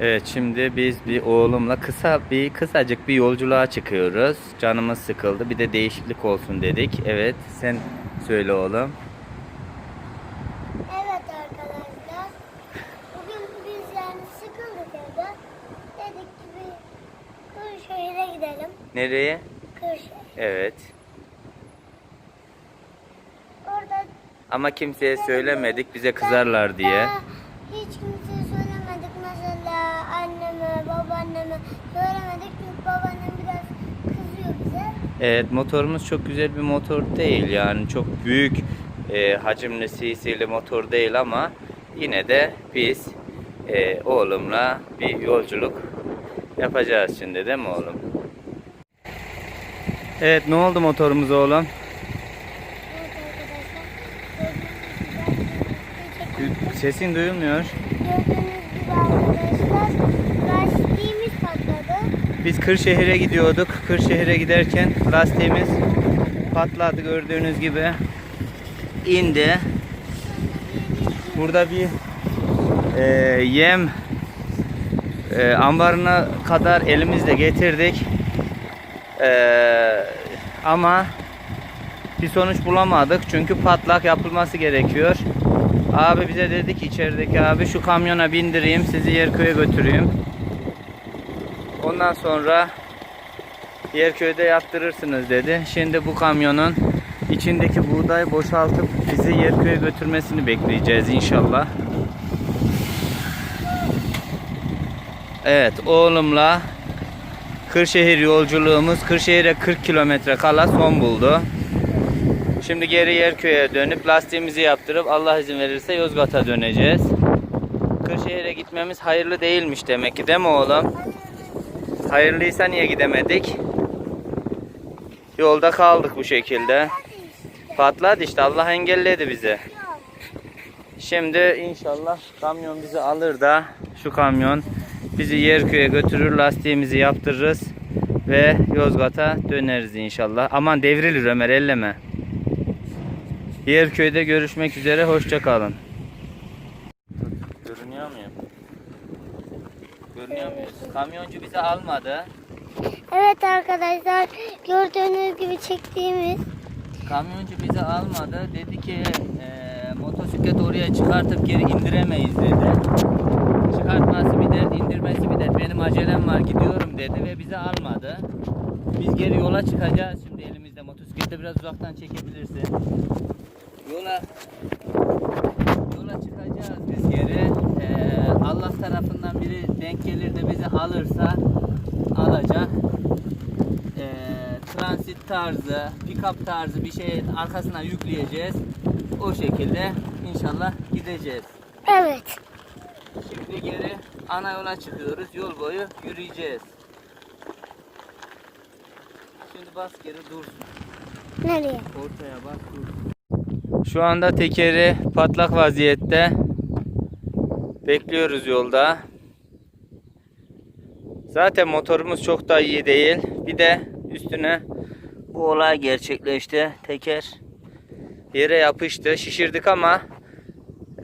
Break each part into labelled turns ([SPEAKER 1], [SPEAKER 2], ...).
[SPEAKER 1] Evet şimdi biz bir oğlumla kısa bir kısacık bir yolculuğa çıkıyoruz. Canımız sıkıldı. Bir de değişiklik olsun dedik. Evet sen söyle oğlum.
[SPEAKER 2] Evet arkadaşlar. Bugün biz yani sıkıldık evde. Dedik ki bir Kırşehir'e gidelim.
[SPEAKER 1] Nereye?
[SPEAKER 2] Kırşehir.
[SPEAKER 1] Evet.
[SPEAKER 2] Orada
[SPEAKER 1] Ama kimseye söylemedik bize kızarlar diye.
[SPEAKER 2] Hiç kimseye
[SPEAKER 1] Evet motorumuz çok güzel bir motor değil yani çok büyük e, hacimli cc'li motor değil ama yine de biz e, oğlumla bir yolculuk yapacağız şimdi değil mi oğlum? Evet ne oldu motorumuz oğlum? Sesin duyulmuyor.
[SPEAKER 2] Gördüğünüz gibi arkadaşlar.
[SPEAKER 1] Biz Kırşehir'e gidiyorduk. Kırşehir'e giderken lastiğimiz patladı gördüğünüz gibi. indi. Burada bir e, yem e, ambarına kadar elimizle getirdik. E, ama bir sonuç bulamadık çünkü patlak yapılması gerekiyor. Abi bize dedi ki içerideki abi şu kamyona bindireyim sizi Yerköy'e götüreyim. Ondan sonra Yerköy'de yaptırırsınız dedi. Şimdi bu kamyonun içindeki buğdayı boşaltıp bizi Yerköy'e götürmesini bekleyeceğiz inşallah. Evet oğlumla Kırşehir yolculuğumuz Kırşehir'e 40 kilometre kala son buldu. Şimdi geri Yerköy'e dönüp lastiğimizi yaptırıp Allah izin verirse Yozgat'a döneceğiz. Kırşehir'e gitmemiz hayırlı değilmiş demek ki değil mi oğlum? Hayırlıysa niye gidemedik? Yolda kaldık bu şekilde. Patladı işte Allah engelledi bizi. Şimdi inşallah kamyon bizi alır da şu kamyon bizi Yerköy'e götürür lastiğimizi yaptırırız ve Yozgat'a döneriz inşallah. Aman devrilir Ömer elleme. Yerköy'de görüşmek üzere hoşça kalın. Muyuz? Kamyoncu bizi almadı.
[SPEAKER 2] Evet arkadaşlar gördüğünüz gibi çektiğimiz
[SPEAKER 1] Kamyoncu bizi almadı. Dedi ki eee motosiklet oraya çıkartıp geri indiremeyiz dedi. Çıkartması bir dert, indirmesi bir dert. Benim acelem var gidiyorum dedi ve bizi almadı. Biz geri yola çıkacağız şimdi elimizde. Motosikleti biraz uzaktan çekebilirsin. Yola yola çıkacağız biz geri. Allah tarafından biri denk gelir de bizi alırsa alacak e, transit tarzı, pick-up tarzı bir şey arkasına yükleyeceğiz. O şekilde inşallah gideceğiz.
[SPEAKER 2] evet.
[SPEAKER 1] Şimdi geri ana yola çıkıyoruz. Yol boyu yürüyeceğiz. Şimdi bas geri dursun.
[SPEAKER 2] Nereye?
[SPEAKER 1] Ortaya bas dursun. Şu anda tekeri patlak vaziyette. Bekliyoruz yolda. Zaten motorumuz çok da iyi değil. Bir de üstüne bu olay gerçekleşti. Teker yere yapıştı. Şişirdik ama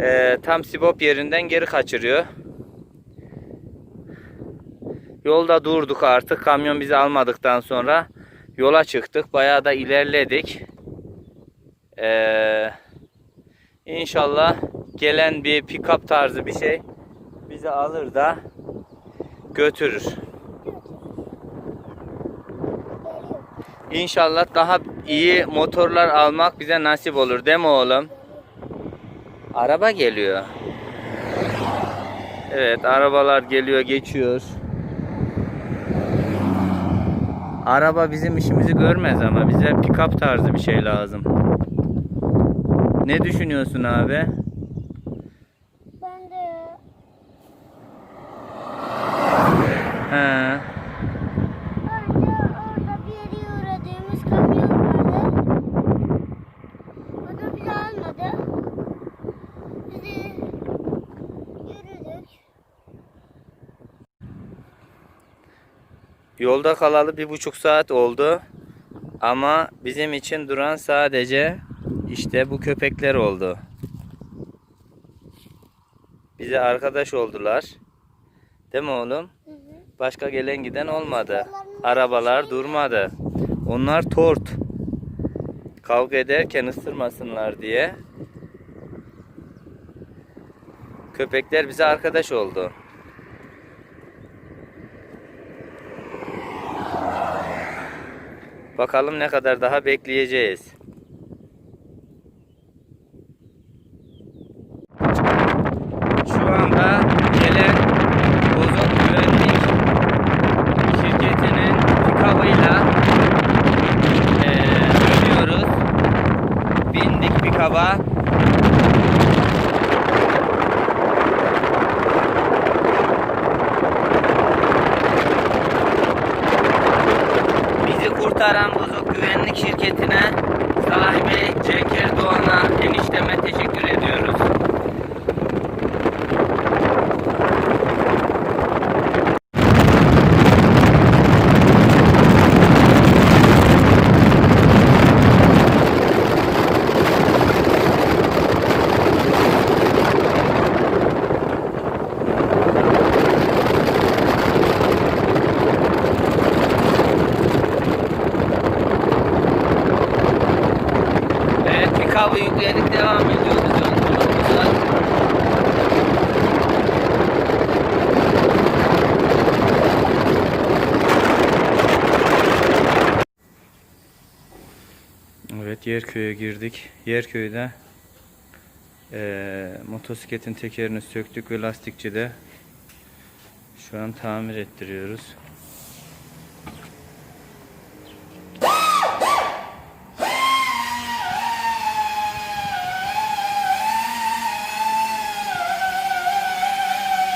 [SPEAKER 1] e, tam sibop yerinden geri kaçırıyor. Yolda durduk artık. Kamyon bizi almadıktan sonra yola çıktık. Bayağı da ilerledik. Ee, inşallah gelen bir pick-up tarzı bir şey bizi alır da götürür. İnşallah daha iyi motorlar almak bize nasip olur değil mi oğlum? Araba geliyor. Evet arabalar geliyor geçiyor. Araba bizim işimizi görmez ama bize pick-up tarzı bir şey lazım. Ne düşünüyorsun abi?
[SPEAKER 2] Ben de
[SPEAKER 1] He.
[SPEAKER 2] önce orada bir yere uğradığımız kamyon vardı. O da bizi almadı. Bizi yürüdük.
[SPEAKER 1] Yolda kalalı bir buçuk saat oldu. Ama bizim için duran sadece işte bu köpekler oldu. Bize arkadaş oldular. Değil mi oğlum? Başka gelen giden olmadı. Arabalar durmadı. Onlar tort. Kavga ederken ısırmasınlar diye. Köpekler bize arkadaş oldu. Bakalım ne kadar daha bekleyeceğiz. Şu anda gelen bozuk güvenlik şirketinin pikabıyla eee dönüyoruz. Bindik pikaba. Bozuk güvenlik şirketine Pikabı yükledik devam ediyoruz. Evet Yerköy'e girdik. Yerköy'de eee motosikletin tekerini söktük ve lastikçide şu an tamir ettiriyoruz.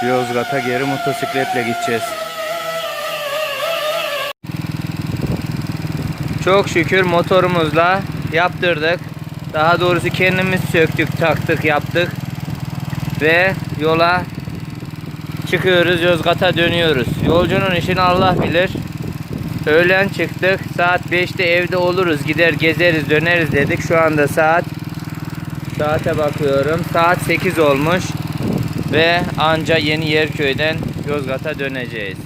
[SPEAKER 1] Yozgat'a geri motosikletle gideceğiz. Çok şükür motorumuzla yaptırdık. Daha doğrusu kendimiz söktük, taktık, yaptık. Ve yola çıkıyoruz, Yozgat'a dönüyoruz. Yolcunun işini Allah bilir. Öğlen çıktık. Saat 5'te evde oluruz. Gider gezeriz, döneriz dedik. Şu anda saat saate bakıyorum. Saat 8 olmuş ve anca Yeni Yerköy'den Yozgat'a döneceğiz.